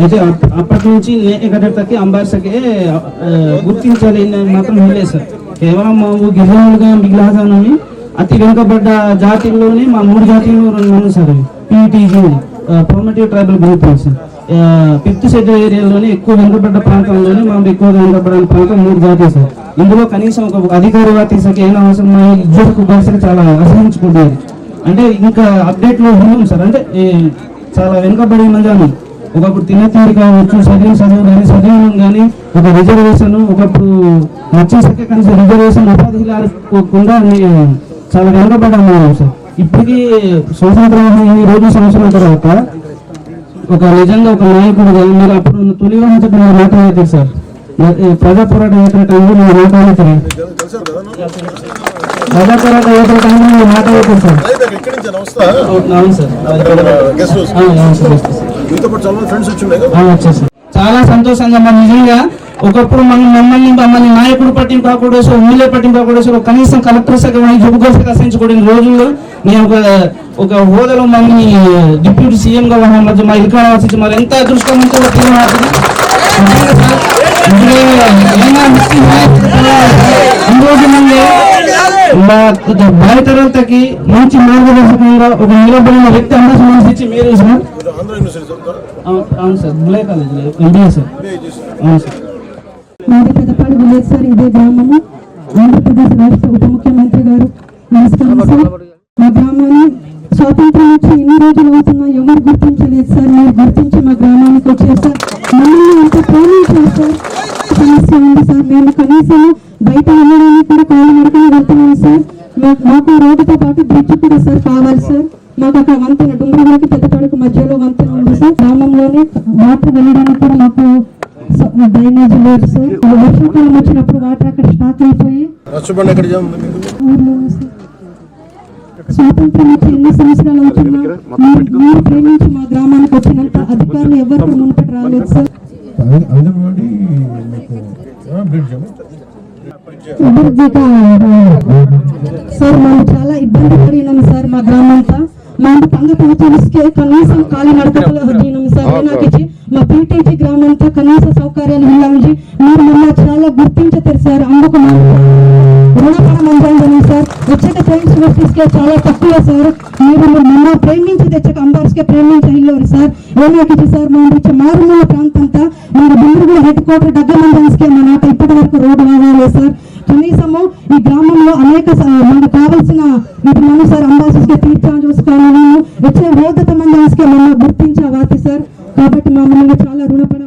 అయితే అప్పటి నుంచి ఎక్కడికి అంబార్సకే గుర్తించాలి మాత్రం లేదు సార్. కేవలం మా గిరిజనులుగా మిగిలాజానని అతి వెనుకబడ్డ జాతిల్లోనే మా మూడు జాతీయులు ఉన్నాను sir PTG primitive tribal group sir. Fifth schedule ఏరియాలోనే ఎక్కువ వెనుకబడ్డ ప్రాంతంలోనే మనం ఎక్కువ వెనుకబడిన ప్రాంతం మూడు జాతీయ సార్. ఇందులో కనీసం ఒక అధికారి వాటికి ఏమైనా అవసరం మా ఇద్దరు భాషలు చాలా అసహించుకుంటుంది అంటే ఇంకా అప్డేట్లో ఉన్నాం సార్. అంటే చాలా వెనుకబడి ఉన్నదాన్ని ఒకప్పుడు తిన్న తీరు కావచ్చు చదివిన చదువు కానీ చదివిన కానీ ఒక రిజర్వేషన్ ఒకప్పుడు వచ్చేసరికి కనీసం రిజర్వేషన్ ఉపాధి లేకుండా చాలా వెనుకబడ్డాము సార్ ఇప్పటికీ స్వాతంత్రం ఈ రోజు సంవత్సరం తర్వాత ఒక నిజంగా ఒక నాయకుడుగా మీరు అప్పుడు తొలి వంచక మీరు మాట్లాడతారు సార్. ప్రజా పోరాట యాత్ర టైంలో మీరు మాట్లాడతారు ప్రజా పోరాట యాత్ర టైంలో మీరు మాట్లాడతారు సార్. నుంచి అవును సార్. అవును సార్ చాలా సంతోషంగా మన నిజంగా ఒకప్పుడు మనం మమ్మల్ని మమ్మల్ని నాయకుడు పట్టింపు కాకూడదు ఎమ్మెల్యే పట్టింపు కాకూడదు కనీసం కలెక్టర్ శాఖ జుబుకోసగా అసహించుకోవడం రోజుల్లో నేను ఒక ఒక హోదాలో మమ్మల్ని డిప్యూటీ సీఎం గా ఉన్న మధ్య మా ఇల్కా ఆశించి మరి ఎంత అదృష్టవంతులో ఈ రోజు నుండి మా భావితరాలకి మంచి మార్గదర్శకంగా ఒక నిలబడిన వ్యక్తి ఇచ్చి మీరు సార్ అవును సార్ బులే కాలేజ్ ఎంబీఏ సార్. అవును సార్. మాది పెద్దపాడు విలేజ్ సార్ ఇదే గ్రామము. ఆంధ్రప్రదేశ్ రాష్ట్ర ఉప ముఖ్యమంత్రి గారు నమస్కారం సార్. మా గ్రామాన్ని స్వాతంత్రం వచ్చి ఎన్ని రోజులు అవుతున్నా ఎవరు గుర్తించలేదు సార్ మీరు గుర్తించి మా గ్రామానికి వచ్చారు సార్. మమ్మల్ని సార్ మేము కనీసం బయట వెళ్ళడానికి కూడా కాళ్ళు నడకనే వెళ్తున్నాం సార్. మా- మాకు రోడ్డుతో పాటు బ్రిడ్జ్ కూడా సార్ కావాలి సార్. మాకు అక్కడ వంతెన డుంబులకి పెద్దపాడుకు మధ్యలో వంతెన ఉంది సార్. గ్రామంలోనే వాటర్ వెళ్ళడానికి కూడా మాకు డ్రైనేజ్ లేదు సార్. వర్షాకాలం వచ్చినప్పుడు వాటర్ అక్కడ స్టాక్ అయిపోయి. స్వాతంత్రం వచ్చి ఎన్ని సంవత్సరాలు అవుతున్నా మీరు- ప్రేమించి మా గ్రామానికి వచ్చినంత అధికారులు ఎవరు కూడా మునుపటి రాలేదు సార్. అభివృద్ధిగా సార్ మేము చాలా ఇబ్బంది పడినాం సార్ మా గ్రామంతా. మేము పంగ పంచాయతీకే కనీసం కాలి నడకలు హద్దినాం సార్. నాకు ఇచ్చి మా పీటీజీ గ్రామంతో కనీస సౌకర్యాలు ఇల్లాంచి మీరు మొన్న చాలా గుర్తించి తెరిచారు అందుకు మేము రుణపడం సార్. వచ్చేట ఫ్రెండ్స్ వర్సెస్కే చాలా తక్కువ సార్. మీరు మొన్న ప్రేమించి తెచ్చక అంబార్స్కే ప్రేమించి ఇల్లు సార్. ఏనాకిచ్చి సార్ మా ఇచ్చే మారుమూల ప్రాంతంతా మీరు బిందుగుల హెడ్ క్వార్టర్ దగ్గర మందికే మా నాకు ఇప్పటి వరకు రోడ్డు కావాలి సార్. కనీసము ఈ గ్రామంలో అనేక మనకు కావాల్సిన ఇప్పుడు మనం సార్ అంబాసిస్గా తీర్చాలని చూసుకోవాలి వచ్చే హోదత మంది మనం గుర్తించే వాటి సార్. కాబట్టి మమ్మల్ని చాలా రుణపడ